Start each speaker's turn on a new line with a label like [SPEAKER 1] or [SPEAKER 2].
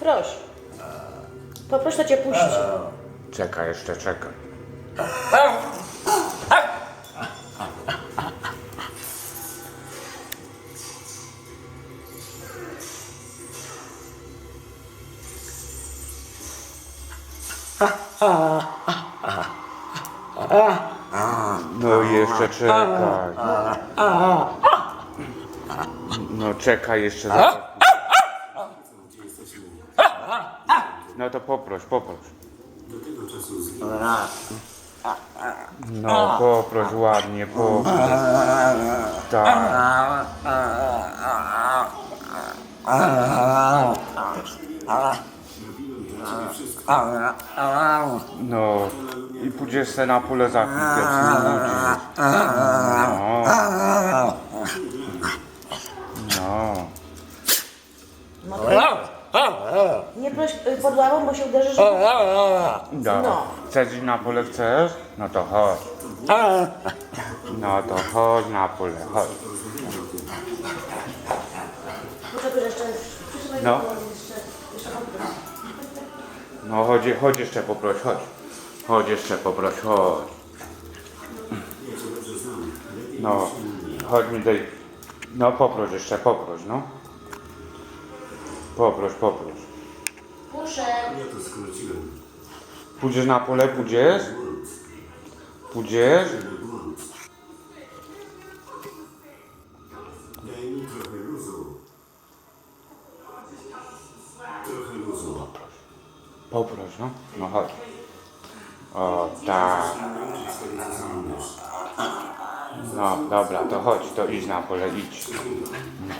[SPEAKER 1] Proś. Poproś, to cię puści.
[SPEAKER 2] Czekaj, jeszcze czekaj. No jeszcze czekaj. No czekaj jeszcze za No to poproś, poproś. No poproś ładnie, poproś. Tak. No i pójdziesz se na pole za chwilkę. No. No.
[SPEAKER 1] No. Nie proś y, pod ławą, bo się uderzysz.
[SPEAKER 2] Da.
[SPEAKER 1] No.
[SPEAKER 2] Chcesz iść na pole, chcesz? No to chodź. No to chodź na pole, chodź.
[SPEAKER 1] Poczekaj, jeszcze. przytrzymaj
[SPEAKER 2] No.
[SPEAKER 1] go, jeszcze- jeszcze poproś.
[SPEAKER 2] No chodź, chodź jeszcze poproś, chodź. Chodź jeszcze poproś, chodź. No, chodź mi daj. No poproś jeszcze, poproś, no. Poproś, poproś.
[SPEAKER 1] Puszę.
[SPEAKER 2] Pójdziesz na pole, pójdziesz? Pójdziesz?
[SPEAKER 3] Daj mi trochę luzu. Trochę luzu.
[SPEAKER 2] Poproś, no. No chodź. O, tak. No, dobra, to chodź, to idź na pole, idź. No.